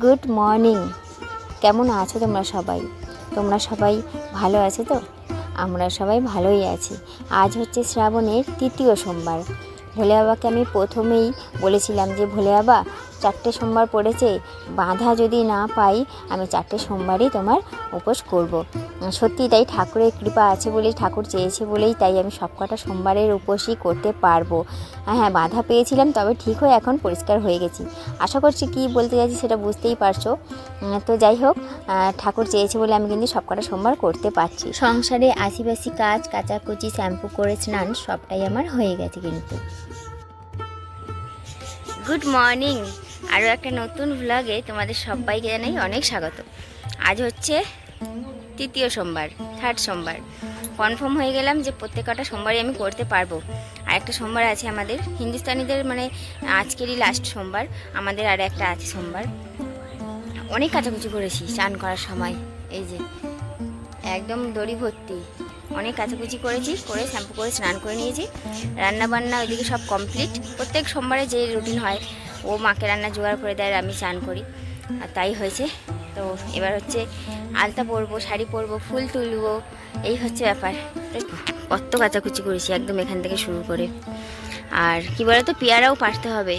Good morning. কেমন আছো তোমরা সবাই? তোমরা সবাই ভালো আছো তো? আমরা সবাই ভালোই আছি। আজ হচ্ছে শ্রাবণের তৃতীয় সোমবার। ভোলে বাবাকে আমি প্রথমেই বলেছিলাম যে, ভোলে বাবা, চারটে সোমবার পড়েছে, বাধা যদি না পাই, আমি চারটে সোমবারই তোমার উপোস করব। সত্যি তাই ঠাকুরের কৃপা আছে বলেই ঠাকুর চেয়েছে বলেই তাই আমি সবকটা সোমবারের উপোসই করতে পারব। হ্যাঁ হ্যাঁ বাধা পেয়েছিলাম, তবে ঠিক হয়ে এখন পরিষ্কার হয়ে গেছি। আশা করছি কি বলতে যাচ্ছি সেটা বুঝতেই পারছ। তো যাই হোক ঠাকুর চেয়েছে বলে আমি কিন্তু সবকটা সোমবার করতে পারছি। সংসারে আশিবাসি কাজ, কাচাকুচি, শ্যাম্পু করে স্নান সবটাই আমার হয়ে গেছে কিন্তু। Good morning. আরও একটা নতুন ভ্লগে তোমাদের সবাইকে জানাই অনেক স্বাগত। আজ হচ্ছে তৃতীয় সোমবার থার্ড সোমবার। কনফার্ম হয়ে গেলাম যে প্রত্যেকটা সোমবারই আমি করতে পারব। আর একটা সোমবার আছে আমাদের, হিন্দুস্তানিদের মানে আজকেরই লাস্ট সোমবার, আমাদের আর একটা আছে সোমবার। অনেক কাচাকুচি করেছি স্নান করার সময়, এই যে, একদম দড়ি ভর্তি। অনেক কাচাকুচি করেছি, করে শ্যাম্পু করে স্নান করে নিয়েছি। রান্না বান্না ওইদিকে সব কমপ্লিট প্রত্যেক সোমবারে যে রুটিন হয়, ও মাকে রান্না জোগাড় করে দেয় আমি চান করি। আর তাই হয়েছে। তো এবার হচ্ছে আলতা পরবো, শাড়ি পরবো, ফুল তুলবো, এই হচ্ছে ব্যাপার। কত কাচাকুচি করেছি একদম এখান থেকে শুরু করে। আর কি বলে তো পেয়ারাও পারতে হবে।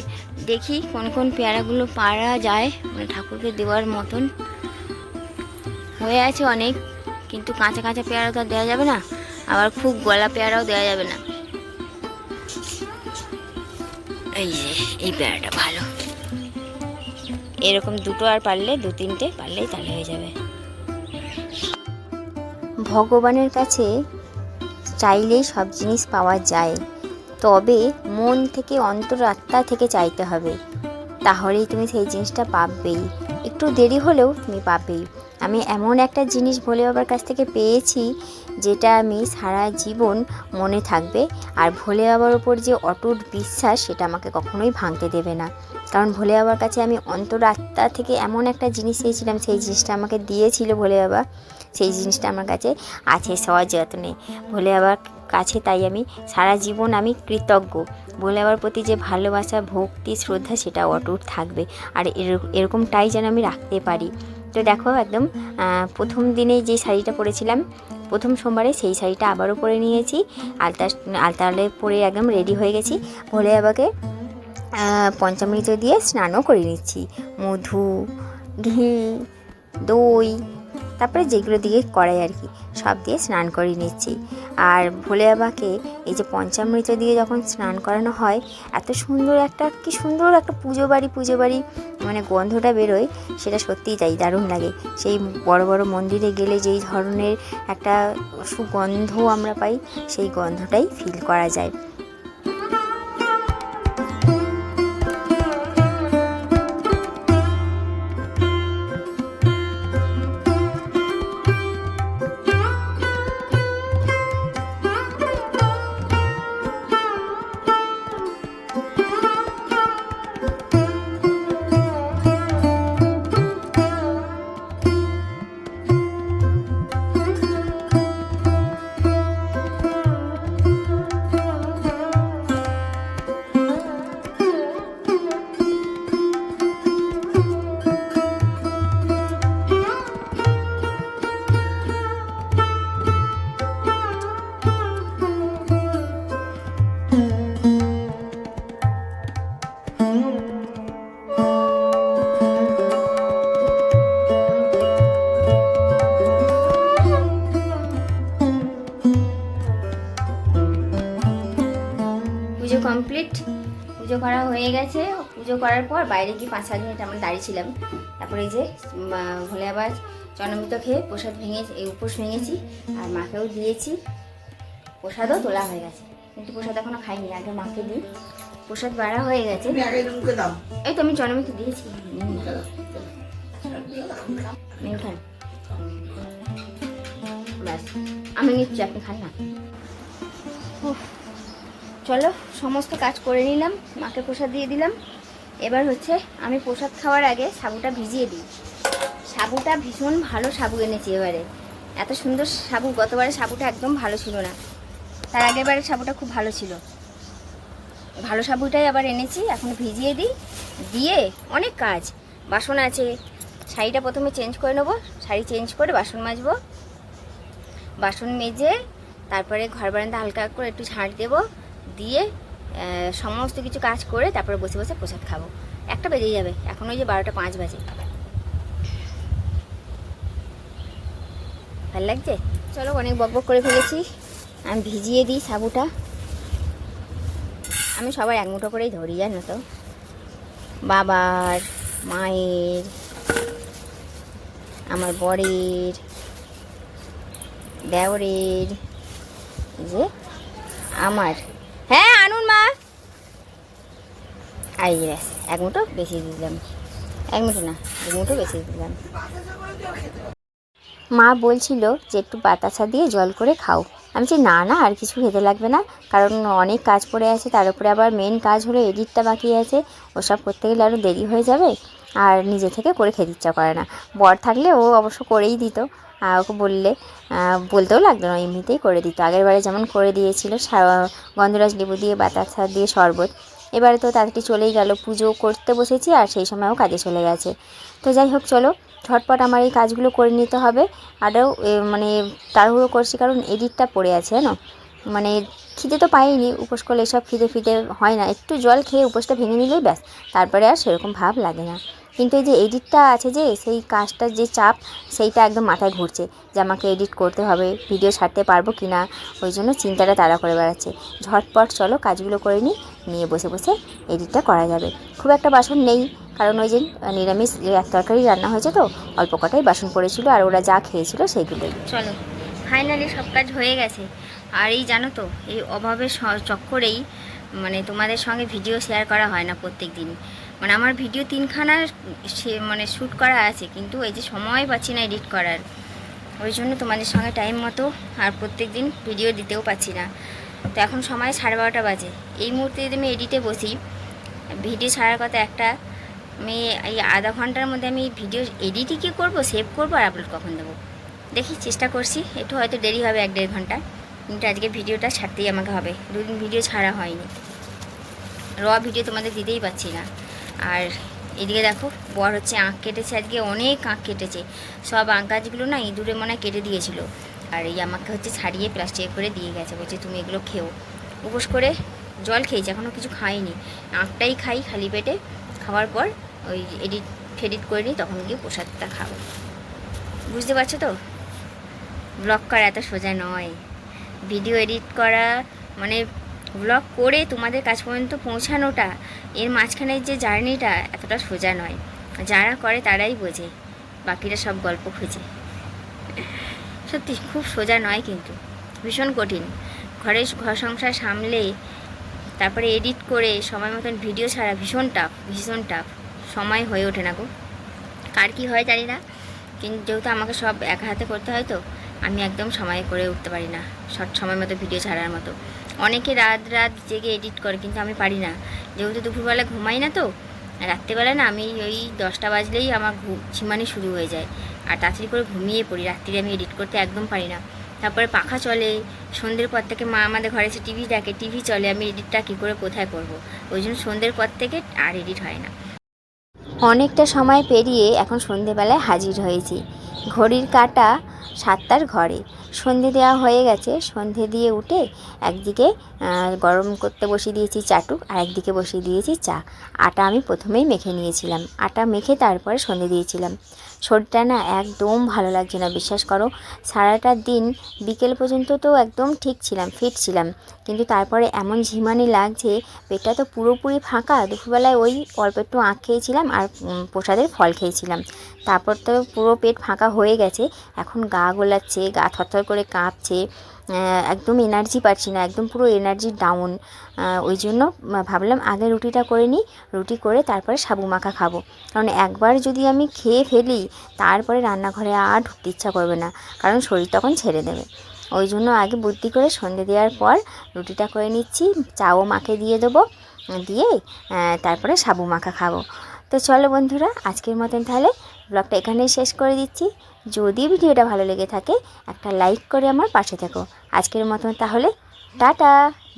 দেখি কোন কোন পেয়ারাগুলো পারা যায় মানে ঠাকুরকে দেওয়ার মতন। হয়ে আছে অনেক, কিন্তু কাঁচা কাঁচা পেয়ারা তো আর দেওয়া যাবে না, আবার খুব গলা পেয়ারাও দেওয়া যাবে না। এই যে, এই পেয়ারাটা ভালো। এরকম দুটো আর পারলে, দু তিনটে পারলেই তাহলে হয়ে যাবে। ভগবানের কাছে চাইলেই সব জিনিস পাওয়া যায়। তবে মন থেকে অন্তর আত্মা থেকে চাইতে হবে। তাহলেই তুমি সেই জিনিসটা পাবেই। একটু দেরি হলেও তুমি পাবেই আমি এমন একটা জিনিস ভোলে বাবার কাছ থেকে পেয়েছি, যেটা আমি সারা জীবন মনে থাকবে। আর ভোলে বাবার ওপর যে অটুট বিশ্বাস, সেটা আমাকে কখনোই ভাঙতে দেবে না। কারণ ভোলে বাবার কাছে আমি অন্তরাত্মা থেকে এমন একটা জিনিস চেয়েছিলাম, সেই জিনিসটা আমাকে দিয়েছিল ভোলে বাবা। সেই জিনিসটা আমার কাছে আছে, সযত্নে। ভোলে বাবার কাছে, তাই আমি সারা জীবন আমি কৃতজ্ঞ। ভোলে বাবার প্রতি যে ভালোবাসা, ভক্তি, শ্রদ্ধা, সেটা অটুট থাকবে। আর এর- এরকমটাই যেন আমি রাখতে পারি। তো দেখো একদম প্রথম দিনে যে শাড়িটা পরেছিলাম, প্রথম সোমবারে সেই শাড়িটা আবারও পরে নিয়েছি। আলতা আলতালে পরে একদম রেডি হয়ে গেছি। ভোলে বাবাকে পঞ্চামৃত দিয়ে স্নানও করে নিচ্ছি। মধু, ঘি, দই তারপরে যেগুলো দিয়ে করাই আর কি, সব দিয়ে স্নান করে নিচ্ছি। আর ভোলে বাবাকে এই যে পঞ্চামৃত দিয়ে যখন স্নান করানো হয়, এত সুন্দর একটা, কি সুন্দর একটা পুজো বাড়ি পুজো বাড়ি মানে গন্ধটা বেরোয়, সেটা সত্যিই তাই দারুণ লাগে। সেই বড় বড় মন্দিরে গেলে যেই ধরনের একটা সুগন্ধ আমরা পাই, সেই গন্ধটাই ফিল করা যায়। পুজো কমপ্লিট পুজো করা হয়ে গেছে। পুজো করার পর বাইরে গিয়ে পাঁচ সাত মিনিট আমরা দাঁড়িয়েছিলাম। তারপরে এই যে ভোলে আবার চন্দ্রমিত খেয়ে প্রসাদ ভেঙে এই উপোস ভেঙেছি আর মাকেও দিয়েছি। প্রসাদও তোলা হয়ে গেছে। কিন্তু প্রসাদ এখনও খাইনি আগে মাকে দিই। প্রসাদ বাড়া হয়ে গেছে। এই তো আমি চন্দ্রমিত দিয়েছি। খান ব্যাস আমি নিচ্ছি আপনি খান না। চলো, সমস্ত কাজ করে নিলাম, মাকে প্রসাদ দিয়ে দিলাম। এবার হচ্ছে আমি প্রসাদ খাওয়ার আগে সাবুটা ভিজিয়ে দিই। সাবুটা ভীষণ ভালো সাবু এনেছি এবারে। এত সুন্দর সাবু, গতবারে সাবুটা একদম ভালো ছিল না। তার আগের বারে সাবুটা খুব ভালো ছিল। ভালো সাবুটাই আবার এনেছি, এখন ভিজিয়ে দিই। দিয়ে অনেক কাজ। বাসন আছে, শাড়িটা প্রথমে চেঞ্জ করে নেব, শাড়ি চেঞ্জ করে বাসন মাজবো। বাসন মেজে, তারপরে ঘর বারান্দা হালকা করে একটু ঝাঁট দেবো। দিয়ে সমস্ত কিছু কাজ করে তারপরে বসে বসে প্রসাদ খাব। একটা বেজে যাবে, এখন ওই যে বারোটা পাঁচ বাজে। ভালো লাগছে? চলো অনেক বক করে ফেলেছি। আমি ভিজিয়ে দিই সাবুটা। আমি সবার এক মুঠো করেই ধরি, জানো তো। বাবার, মায়ের, আমার বরের, দেওরের যে আমার হ্যাঁ আনুন মা। আই এক মুঠো বেশি দিলাম। এক মুঠো না, দু মুঠো বেশি দিলাম। মা বলছিল যে একটু বাতাসা দিয়ে জল করে খাও। আমি বলছি, না না, আর কিছু খেতে লাগবে না। কারণ অনেক কাজ পড়ে আছে, তার উপরে আবার মেন কাজ হলো এডিটটা বাকি আছে। ওসব করতে গেলে আরও দেরি হয়ে যাবে। আর নিজে থেকে করে খেতে ইচ্ছা করে না। বর থাকলে ও অবশ্য করেই দিত। আর ওকে বললে বলতেও লাগতো না, এমনিতেই করে দিত। আগের বারে যেমন করে দিয়েছিল গন্ধরাজ লেবু দিয়ে, বাতাসা দিয়ে, শরবত। এবারে তো তাড়াতাড়ি চলেই গেল, পুজো করতে বসেছি আর সেই সময়ও কাজে চলে গেছে। তো যাই হোক, চলো, ঝটপট আমার এই কাজগুলো করে নিতে হবে। আরও মানে তাড়াহুড়ো করছি, কারণ এডিটটা পড়ে আছে, জানো? মানে খিদে তো পাইনি, উপোস করলে এসব খিদে ফিদে হয় না। একটু জল খেয়ে উপোসটা ভেঙে নিলেই ব্যাস, তারপরে আর সেরকম ভাব লাগে না। কিন্তু এই যে এডিটটা আছে যে, সেই কাজটার যে চাপ, সেইটা একদম মাথায় ঘুরছে যে আমাকে এডিট করতে হবে ভিডিও ছাড়তে পারব কি না ওই জন্য চিন্তাটা তাড়া করে বেড়াচ্ছে। ঝটপট চলো কাজগুলো করে নিই, নিয়ে বসে বসে এডিটটা করা যাবে। খুব একটা বাসন নেই, কারণ ওই যে নিরামিষ এক তরকারি রান্না হয়েছে তো, অল্প কটাই বাসন পড়েছিল আর ওরা যা খেয়েছিল সেইগুলোই। চলো ফাইনালি সব কাজ হয়ে গেছে। আর এই জানো তো, এই অভাবের চক্করেই মানে তোমাদের সঙ্গে ভিডিও শেয়ার করা হয় না প্রত্যেক দিন মানে আমার ভিডিও তিনখানা সে মানে শ্যুট করা আছে, কিন্তু এই যে সময় পাচ্ছি না এডিট করার। ওই জন্য তোমাদের সঙ্গে টাইম মতো আর প্রত্যেক দিন ভিডিও দিতেও পাচ্ছি না। তো এখন সময় সাড়ে বারোটা বাজে। এই মুহূর্তে যদি আমি এডিটে বসি, ভিডিও ছাড়ার কথা একটা আমি এই আধা ঘণ্টার মধ্যে আমি ভিডিও এডিটই কী করব, সেভ করব আর আপলোড কখন দেবো? দেখি, চেষ্টা করছি। একটু হয়তো দেরি হবে এক দেড় ঘণ্টা। কিন্তু আজকে ভিডিওটা ছাড়তেই আমাকে হবে। দুদিন ভিডিও ছাড়া হয়নি। র ভিডিও তোমাদের দিতেই পাচ্ছি না। আর এদিকে দেখো, বর হচ্ছে আঁক কেটেছে আজকে, অনেক আঁক কেটেছে। সব আঁক গাছগুলো না ইঁদুরে মনে কেটে দিয়েছিল। আর এই আমাকে হচ্ছে ছাড়িয়ে প্লাস্টিকে করে দিয়ে গেছে, বলছে তুমি এগুলো খেও। উপোস করে জল খেয়েছি এখনও কিছু খাইনি। আঁকটাই খাই খালি পেটে, খাওয়ার পর ওই এডিট ফেডিট করে নিই তখন গিয়ে প্রসাদটা খাব। বুঝতে পারছ তো? ব্লগ করা এত সোজা নয়। ভিডিও এডিট করা মানে ব্লগ করে তোমাদের কাছ পর্যন্ত পৌঁছানোটা, এর মাঝখানের যে জার্নিটা এতটা সোজা নয়। যারা করে তারাই বোঝে, বাকিরা সব গল্প খুঁজে। সত্যি, খুব সোজা নয় কিন্তু। ভীষণ কঠিন। ঘরে ঘর সংসার সামলে, তারপরে এডিট করে, সময় মতন ভিডিও ছাড়া ভীষণ টাফ ভীষণ টাফ সময় হয়ে ওঠে না গো। কার কী হয় জানি না, কিন্তু যেহেতু আমাকে সব একা হাতে করতে হয় তো, আমি একদম সময় করে উঠতে পারি না, শর্ট সময় মতো ভিডিও ছাড়ার মতো। অনেকে রাত রাত জেগে এডিট করে, কিন্তু আমি পারি না। যেহেতু দুপুরবেলা ঘুমাই না তো রাত্রেবেলা না আমি ওই দশটা বাজলেই আমার ঝিমানি শুরু হয়ে যায়। আর তাড়াতাড়ি করে ঘুমিয়ে পড়ি, রাত্রিরে আমি এডিট করতে একদম পারি না। তারপরে পাখা চলে, সন্ধ্যের পর থেকে মা আমাদের ঘরে এসে টিভি দেখে টিভি চলে, আমি এডিটটা কী করে কোথায় করব? ওই জন্য সন্ধ্যের পর থেকে আর এডিট হয় না। অনেকটা সময় পেরিয়ে এখন সন্ধেবেলায় হাজির হয়েছি। ঘড়ির কাটা সাতটার ঘরে। সন্ধে দেওয়া হয়ে গেছে। সন্ধে দিয়ে উঠে একদিকে গরম করতে বসিয়ে দিয়েছি চাটু আর একদিকে বসিয়ে দিয়েছি চা। আটা আমি প্রথমেই মেখে নিয়েছিলাম। আটা মেখে তারপরে সন্ধে দিয়েছিলাম। শরীরটা না একদম ভালো লাগছে না, বিশ্বাস করো। সারাটা দিন বিকেল পর্যন্ত তো একদম ঠিক ছিলাম ফিট ছিলাম। কিন্তু তারপরে এমন ঝিমানি লাগছে, পেটটা তো পুরোপুরি ফাঁকা। দুপুরবেলায় ওই অল্প একটু আঁক খেয়েছিলাম আর প্রসাদের ফল খেয়েছিলাম। তারপর তো পুরো পেট ফাঁকা হয়ে গেছে। এখন গা গোলাচ্ছে, গা থরথর করে কাঁপছে। একদম এনার্জি পাচ্ছি না, একদম পুরো এনার্জি ডাউন ওই জন্য ভাবলাম আগে রুটিটা করে নিই, রুটি করে তারপরে সাবু মাখা খাব। কারণ একবার যদি আমি খেয়ে ফেলি, তারপরে রান্নাঘরে আর ঢুকতে ইচ্ছা করবে না, কারণ শরীর তখন ছেড়ে দেবে। ওই জন্য আগে বুদ্ধি করে সন্ধে দেওয়ার পর রুটিটা করে নিচ্ছি, চাও মাকে দিয়ে দেবো, দিয়ে তারপরে সাবু মাখা খাব। তো চলো বন্ধুরা, আজকের মতন তাহলে ব্লগটা এখানেই শেষ করে দিচ্ছি। যদি ভিডিওটা ভালো লেগে থাকে, একটা লাইক করে আমার পাশে থাকো। আজকের মতন তাহলে টাটা,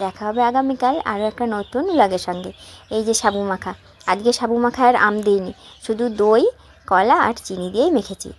দেখা হবে আগামীকাল আরও একটা নতুন ব্লগের সঙ্গে। এই যে সাবু মাখা, আজকে সাবু মাখা আর আম দিইনি, শুধু দই, কলা আর চিনি দিয়েই মেখেছি।